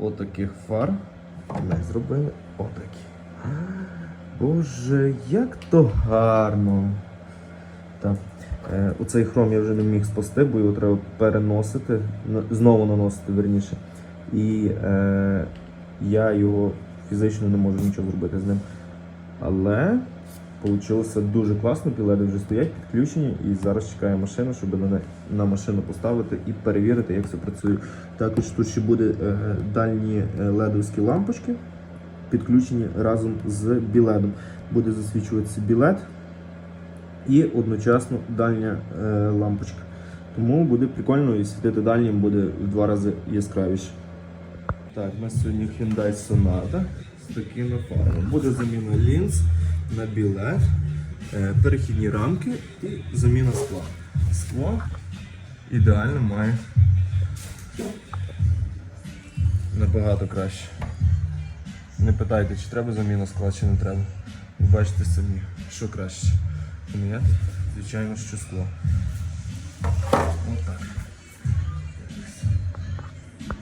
отаких фар ми зробили отакі. Боже, як то гарно. Так. Е, оцей хром я вже не міг спасти, бо його треба переносити, знову наносити верніше. І е, я його фізично не можу нічого зробити з ним. Але вийшло дуже класно, пілети вже стоять підключені, і зараз чекає машину, щоб на, на машину поставити і перевірити, як все працює. Також тут ще буде е, дальні е, ледовські лампочки, підключені разом з білетом. Буде засвічуватися білет і одночасно дальня е, лампочка. Тому буде прикольно і світити дальнім буде в два рази яскравіше. Так, у нас сьогодні Hyundai Sonata з такими фарами. Буде заміна лінз на білет, е, перехідні рамки і заміна скла. Скло ідеально має набагато краще. Не питайте, чи треба заміна скла, чи не треба. Ви бачите самі, що краще. Поміняти? Звичайно, що скло. Отак.